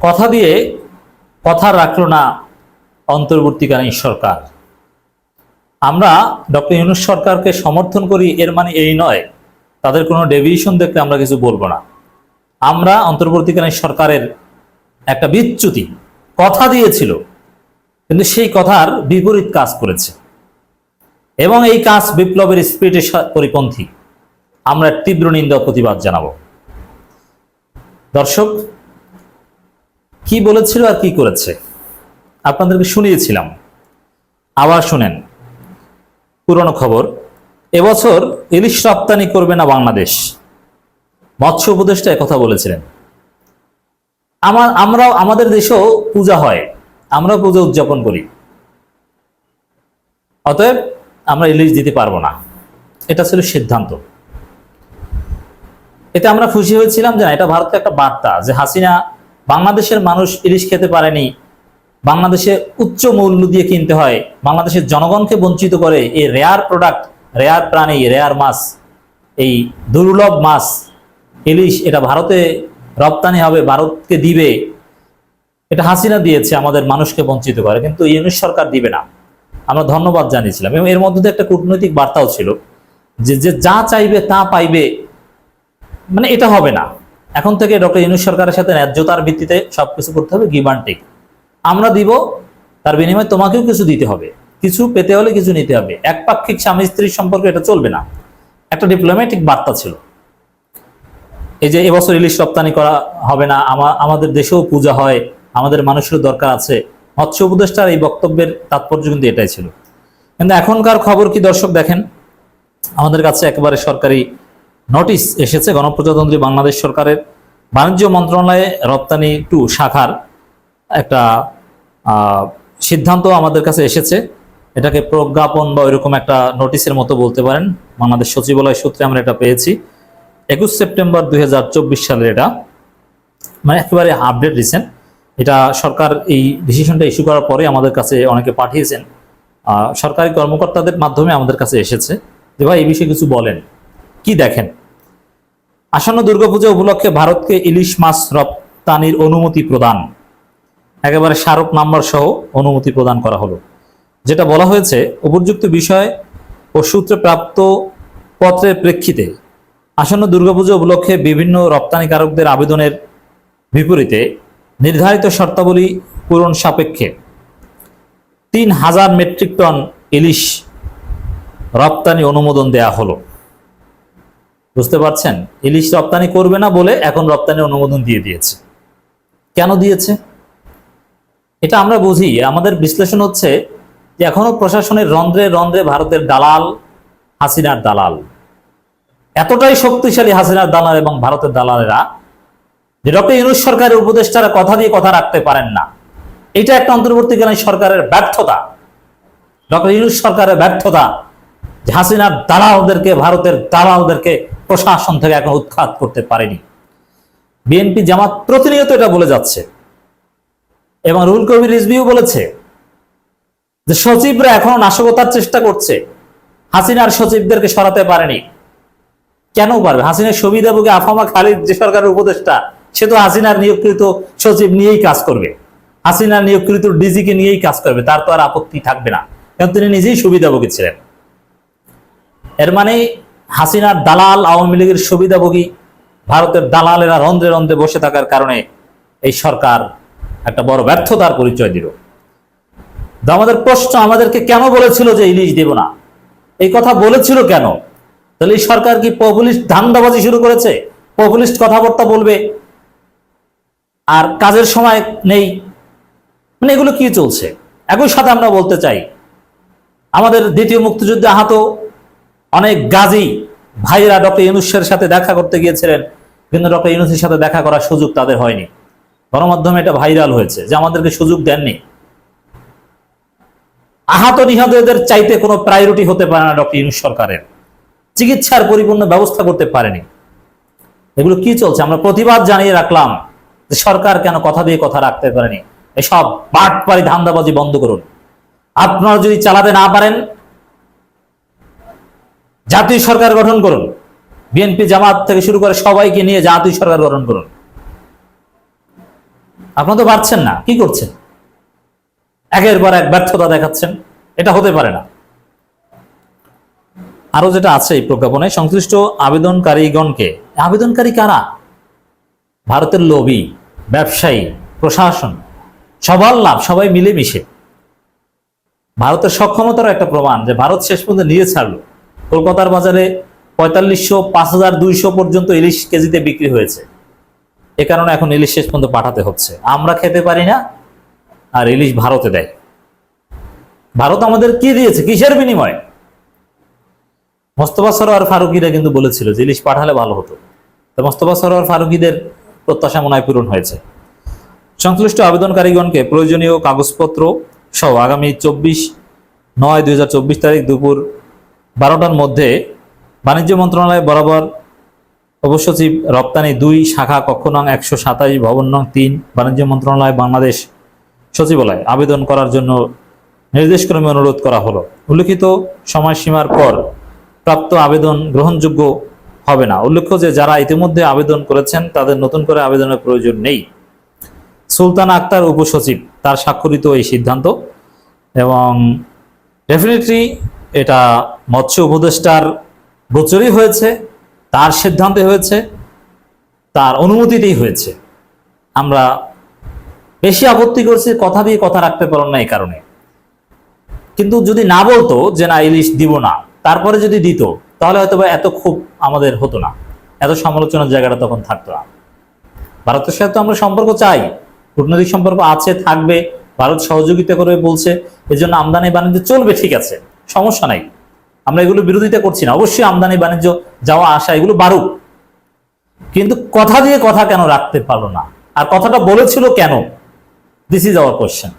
কথা দিয়ে কথা রাখল না অন্তর্বর্তীকালীন সরকার। আমরা ডক্টর ইউনুস সরকারকে সমর্থন করি, এর মানে এই নয়, তাদের কোনো ডেভিয়েশন দেখলে আমরা কিছু বলব না। আমরা অন্তর্বর্তীকালীন সরকারের একটা বিচ্যুতি, কথা দিয়েছিল, কিন্তু সেই কথার বিপরীত কাজ করেছে। এবং এই কাজ বিপ্লবের স্পিরিটের পরিপন্থী। আমরা তীব্র নিন্দা প্রতিবাদ জানাব। দর্শক কি বলেছিল আর কি করেছে? আপনাদেরকে শুনিয়েছিলাম। আবার শুনেন। পুরনো খবর। এবছর ইলিশ রপ্তানি করবে না বাংলাদেশ। মৎস্য উপদেষ্টা কথা বলেছিলেন। আমার আমরাও আমাদের দেশেও পূজা হয়। আমরা পূজা উদযাপন করি। অতএব আমরা ইলিশ দিতে পারব না। এটা ছিল সিদ্ধান্ত। এতে আমরা খুশি হয়েছিলাম যে না, এটা ভারতের একটা বার্তা যে হাসিনা বাংলাদেশের মানুষ ইলিশ খেতে পারেনি। বাংলাদেশে উচ্চ মূল্য দিয়ে কিনতে হয়। বাংলাদেশের জনগণকে বঞ্চিত করে এই রেয়ার প্রোডাক্ট, রেয়ার প্রাণী, রেয়ার মাছ, এই দুর্লভ মাছ। ইলিশ এটা ভারতে রপ্তানি হবে, ভারতকে দিবে। এটা হাসিনা দিয়েছে, আমাদের মানুষকে বঞ্চিত করে, কিন্তু ইউনিশ সরকার দিবে না। আমরা ধন্যবাদ জানিয়েছিলাম। এবং এর মধ্যে একটা কূটনৈতিক বার্তাও ছিল যে যে যা চাইবে তা পাইবে। মানে এটা হবে না। এখন থেকে ডক্টর ইউনুস সরকারের সাথে ন্যায্যতার ভিত্তিতে সবকিছু করতে হবে গিভ অ্যান্ড টেক আমরা দিব, তার বিনিময়ে তোমাকেও কিছু দিতে হবে। কিছু পেতে হলে কিছু নিতে হবে। একপাক্ষিক স্বামী স্ত্রীর সম্পর্কে এটা চলবে না। একটা ডিপ্লোম্যাটিক বার্তা ছিল। এই যে এবছর ইলিশ রপ্তানি করা হবে না আমাদের দেশেও পূজা হয়, আমাদের মানুষেরও দরকার আছে। মৎস্য উপদেষ্টার এই বক্তব্যের তাৎপর্য কিন্তু এটাই ছিল। কিন্তু এখনকার খবর কি দর্শক দেখেন? আমাদের কাছে একেবারে সরকারি নোটিশ এসেছে, গণপ্রজাতন্ত্রী বাংলাদেশ সরকারের বাণিজ্য মন্ত্রণালয়ে রপ্তানি টু শাখার একটা সিদ্ধান্ত আমাদের কাছে এসেছে। এটাকে প্রজ্ঞাপন বা ওইরকম একটা নোটিশের মতো বলতে পারেন। বাংলাদেশ সচিবালয় সূত্রে আমরা এটা পেয়েছি। একুশ সেপ্টেম্বর দু হাজার চব্বিশ সালের এটা। মানে একেবারে আপডেট রিসেন্ট। এটা সরকার এই ডিসিশনটা ইস্যু করার পরে আমাদের কাছে অনেকে পাঠিয়েছেন। সরকারি কর্মকর্তাদের মাধ্যমে আমাদের কাছে এসেছে যে, ভাই, এই বিষয়ে কিছু বলেন। কি দেখেন? আসন্ন দুর্গাপূজা উপলক্ষে ভারতকে ইলিশ মাছ রপ্তানির অনুমতি প্রদান। একেবারে স্মারক নাম্বার সহ অনুমতি প্রদান করা হলো। যেটা বলা হয়েছে, উপযুক্ত বিষয় ও সূত্রে প্রাপ্ত পত্রের প্রেক্ষিতে আসন্ন দুর্গাপূজা উপলক্ষে বিভিন্ন রপ্তানিকারকদের আবেদনের বিপরীতে নির্ধারিত শর্তাবলী পূরণ সাপেক্ষে তিন হাজার মেট্রিক টন ইলিশ রপ্তানি অনুমোদন দেয়া হলো। বুঝতে পারছেন? ইলিশ রপ্তানি করবে না বলে এখন রপ্তানি অনুমোদন দিয়ে দিয়েছে। কেন দিয়েছে? এটা আমরা বুঝি। আমাদের বিশ্লেষণ হচ্ছে যে এখনও প্রশাসনের রন্ধ্রে রন্ধ্রে ভারতের দালাল হাসিনার দালাল। এতটাই শক্তিশালী হাসিনার দালাল এবং ভারতের দালালেরা যে ডক্টর ইউনুস সরকারের উপদেষ্টারা কথা দিয়ে কথা রাখতে পারেন না। এটা একটা অন্তর্বর্তীকালীন সরকারের ব্যর্থতা। ডক্টর ইউনুস সরকারের ব্যর্থতা হাসিনার দালালদেরকে, ভারতের দালালদেরকে প্রশাসন থেকে এখন উৎখাত করতে পারেনি। বিএনপি জামাত প্রতিনিয়ত এটা বলে যাচ্ছে। এবং রুল কবির রিজভিও বলেছে যে সচিবরা এখনও নাশকতার চেষ্টা করছে। হাসিনার সচিবদেরকে সরাতে পারেনি। কেন পারবে? হাসিনার সুবিধাভোগী আফামা খালিদ যে সরকারের উপদেষ্টা, সে তো হাসিনার নিয়োগকৃত সচিব নিয়েই কাজ করবে। হাসিনার নিয়োগকৃত ডিজিকে নিয়েই কাজ করবে, তার তো আর আপত্তি থাকবে না। কারণ তিনি নিজেই সুবিধাভোগী ছিলেন। এর মানে হাসিনার দালাল আওয়ামী লীগের সুবিধাভোগী ভারতের দালালেরা রন্ধ্রে রন্ধ্রে বসে থাকার কারণে এই সরকার একটা বড় ব্যর্থতার পরিচয় দিল। আমাদের প্রশ্ন, আমাদেরকে কেন বলেছিল যে ইলিশ দেব না? এই কথা বলেছিল কেন? তাহলে এই সরকার কি পপুলিস্ট ধান্দাবাজি শুরু করেছে? পপুলিস্ট কথাবার্তা বলবে? আর কাজের সময় নেই? মানে এগুলো কি চলছে? একই সাথে আমরা বলতে চাই, আমাদের দ্বিতীয় মুক্তিযুদ্ধে আহত অনেক গাজী ভাইরা ডক্টর ইউনুসের সাথে দেখা করতে গিয়েছিলেন। কিন্তু ডক্টর ইউনুসের সাথে দেখা করার সুযোগ তাদের হয়নি। গণমাধ্যমে এটা ভাইরাল হয়েছে যে আমাদেরকে সুযোগ দেননি। আহত নিহতদের চাইতে কোনো প্রায়োরিটি হতে পারে না ডক্টর ইউনুস সরকারের। চিকিৎসার পরিপূর্ণ ব্যবস্থা করতে পারেনি। এগুলো কি চলছে? আমরা প্রতিবাদ জানিয়ে রাখলাম যে সরকার কেন কথা দিয়ে কথা রাখতে পারেনি। এসব বাটপারি ধান্দাবাজি বন্ধ করুন। আপনারা যদি চালাতে না পারেন জাতীয় সরকার গঠন করুন। বিএনপি জামাত থেকে শুরু করে সবাইকে নিয়ে জাতীয় সরকার গঠন করুন। আপনারা তো পারছেন না, কি করছেন? একের পর এক ব্যর্থতা দেখাচ্ছেন, এটা হতে পারে না। আরও যেটা আছে এই প্রজ্ঞাপনে, সংশ্লিষ্ট আবেদনকারীগণকে, আবেদনকারী কারা? ভারতের লবি, ব্যবসায়ী, প্রশাসন, সবার লাভ, সবাই মিলেমিশে। ভারতের সক্ষমতার একটা প্রমাণ যে ভারত শেষ পর্যন্ত নিয়ে ছাড়লো। কলকাতার বাজারে পঁয়তাল্লিশশো, পাঁচ হাজার দুইশো পর্যন্ত ইলিশ কেজিতে বিক্রি হয়েছে। এ কারণে এখন ইলিশ শেষ পর্যন্ত পাঠাতে হচ্ছে। আমরা খেতে পারি না, আর ইলিশ ভারতে দেয়। ভারত আমাদের কি দিয়েছে? কিসের বিনিময়ে? মোস্তফা সরোয়ার ফারুকিরা কিন্তু বলেছিল যে ইলিশ পাঠালে ভালো হতো। তো মোস্তফা সরোয়ার ফারুকিদের প্রত্যাশা মনে পূরণ হয়েছে। সংশ্লিষ্ট আবেদনকারীগণকে প্রয়োজনীয় কাগজপত্র সহ আগামী চব্বিশ নয় দুই তারিখ দুপুর বারোটার মধ্যে বাণিজ্য মন্ত্রণালয় বরাবর উপসচিব রপ্তানি দুই শাখা কক্ষ নং একশো সাতাশ ভবন নং তিন বাণিজ্য মন্ত্রণালয় বাংলাদেশ সচিবালয় আবেদন করার জন্য নির্দেশক্রমে অনুরোধ করা হলো। উল্লিখিত সময়সীমার পর প্রাপ্ত আবেদন গ্রহণযোগ্য হবে না। উল্লেখ্য যে যারা ইতিমধ্যে আবেদন করেছেন, তাদের নতুন করে আবেদনের প্রয়োজন নেই। সুলতান আক্তার উপসচিব, তার স্বাক্ষরিত এই সিদ্ধান্ত এবং ডেফিনেটলি এটা মৎস্য উপদেষ্টার গোচরই হয়েছে, তার সিদ্ধান্তে হয়েছে, তার অনুমতিতেই হয়েছে। আমরা বেশি আপত্তি করছি, কথা দিয়ে কথা রাখতে পারলাম না এই কারণে। কিন্তু যদি না বলতো যে না, ইলিশ দিব না, তারপরে যদি দিত, তাহলে হয়তো বা এত খুব আমাদের হতো না। এত সমালোচনার জায়গাটা তখন থাকতো না। ভারতের সাথে তো আমরা সম্পর্ক চাই, কূটনৈতিক সম্পর্ক আছে, থাকবে, ভারত সহযোগিতা করবে বলছে এই জন্য আমদানি বাণিজ্য চলবে, ঠিক আছে। সমস্যা নাই। আমরা এগুলো বিরোধিতা করছি না। অবশ্যই আমদানি, বাণিজ্য, যাওয়া, আসা, এগুলো বাড়ুক। কিন্তু কথা দিয়ে কথা কেন রাখতে পারল না? আর কথাটা বলেছিল কেন? This is our question